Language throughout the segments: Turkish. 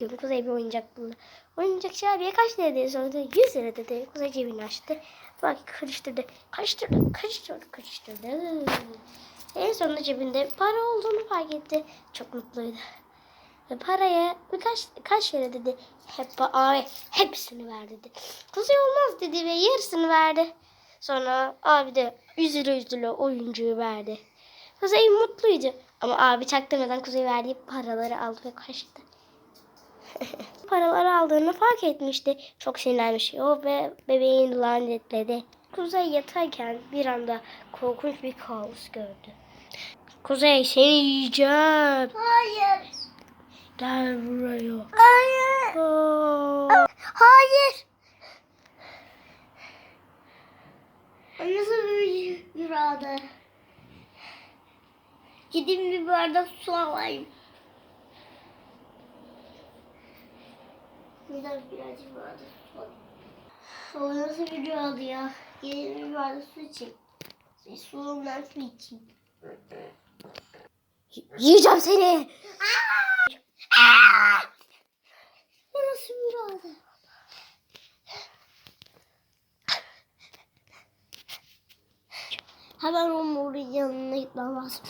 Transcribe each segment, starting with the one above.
Diyorum, Kuzey bir oyuncak buldu. Oyuncakçı abiye kaç lira diye sordu. 100 lira dedi. Kuzey cebini açtı. Bak karıştırdı. Karıştırdı. Karıştırdı. Karıştırdı. En sonunda cebinde para olduğunu fark etti. Çok mutluydu. Ve paraya birkaç kaç lira dedi. Hep abi hepsini ver dedi. Kuzey olmaz dedi ve yarısını verdi. Sonra abi de üzüle üzüle oyuncuyu verdi. Kuzey mutluydu. Ama abi çaktırmadan Kuzey verdiği paraları aldı ve kaçtı. paraları aldığını fark etmişti. Çok sinirlenmiş. O ve bebeğini lanetledi. Kuzey yatarken bir anda korkunç bir kaos gördü. Kuzey seni yiyeceğim. Hayır. Gel buraya. Hayır. Aa. Hayır. Nasıl bir irade? Gideyim bir bardak su alayım. Bir dakika birazcık alayım. O nasıl bir rüyadı ya? Gideyim bir bardak su içeyim. Suumdan su içeyim. Yiyeceğim seni. O nasıl bir rüyadı? Hemen onun yanına gitmem lazım.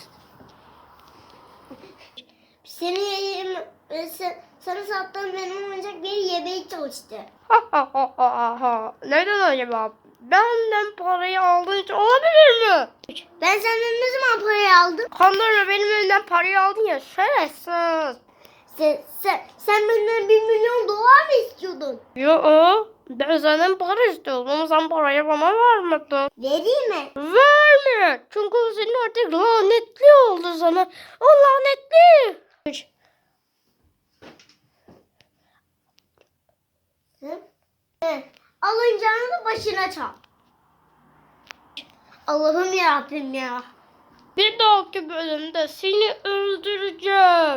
Seni yerim, sen, sattığım benim oyuncak bir yemeği çalıştı. Ha ha ha ha ha. Neden acaba? Benden parayı aldığın için olabilir mi? Ben senden ne zaman parayı aldım? Kandırma benim elimden parayı aldın ya şerefsiz. Sen, sen, sen benden bir milyon dolar mı istiyordun? Yo ben senden para istiyordum ama sen parayı bana vermedin. Vereyim mi? Verme. Çünkü senin artık lanetli oldu sana. O lanetli. Hı. Al oyuncağını da başına çal. Allah'ım yarabbim ya. Bir dahaki bölümde seni öldüreceğim.